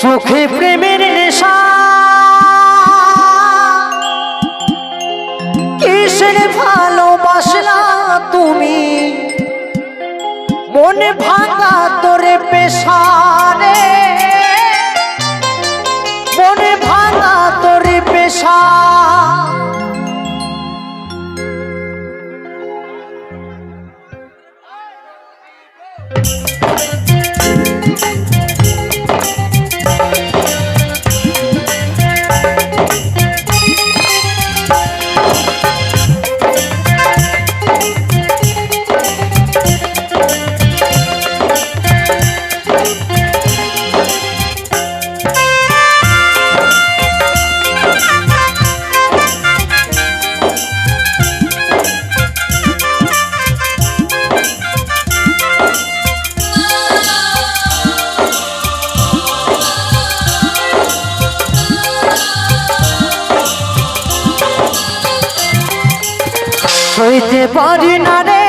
চোখে প্রেমের নেশা। কিসের ভালোবাসলা তুমি? মনে ভাঙা তোরে পেশারে। মনে ভাঙা তোরে পেশা Thank you. সইতে পারি না রে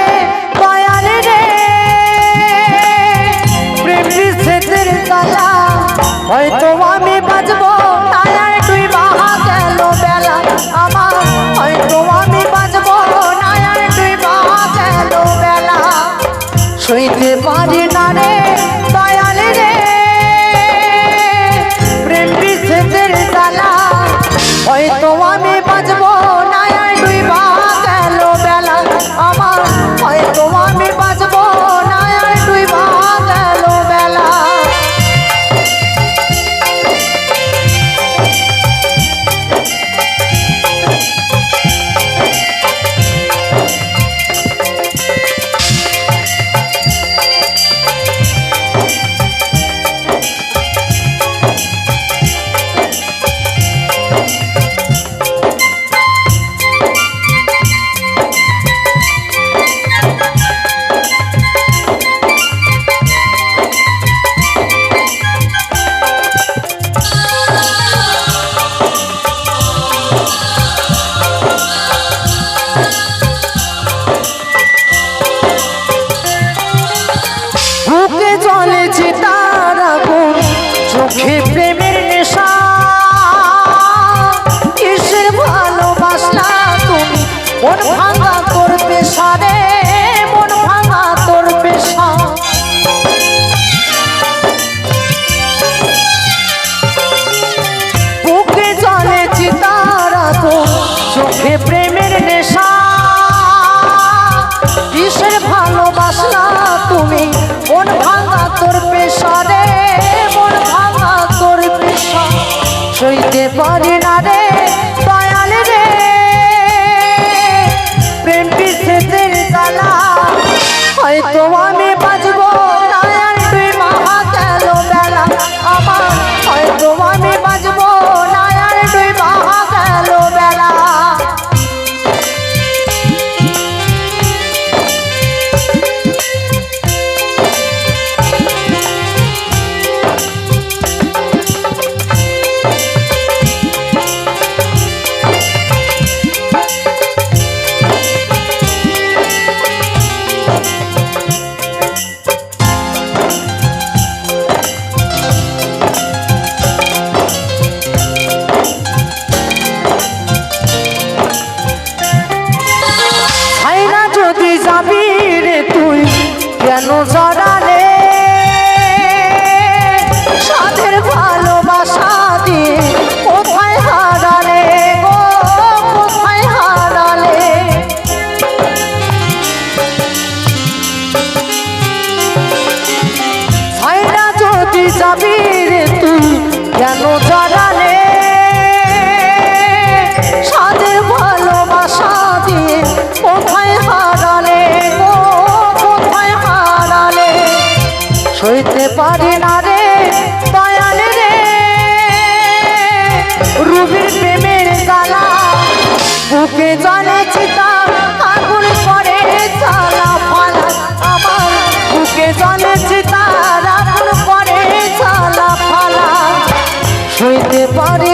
দয়াল রে। প্রেম বিচ্ছেদের জ্বালা হয়তো আমি বাঁচবো তাই আর তুই গেল বেলা হয়তো আমি বাঁচবো না আর তুই বাহা গেল বেলা। সইতে পারি না রে, দয়াল রে। প্রেম বিচ্ছেদের জ্বালা হয়তো আমি বাঁচবো সইতে পারি না রে দয়াল রে। প্রেম বিচ্ছেদের জ্বালা হয়তো সইতে পারি না রে, দয়াল রে। রুবির প্রেমের জ্বালা বুকে জলে চিতা আগুন করে জ্বালা ফালা আমার। বুকে জলে চিতা আগুন করে জ্বালা ফালা। সইতে পারি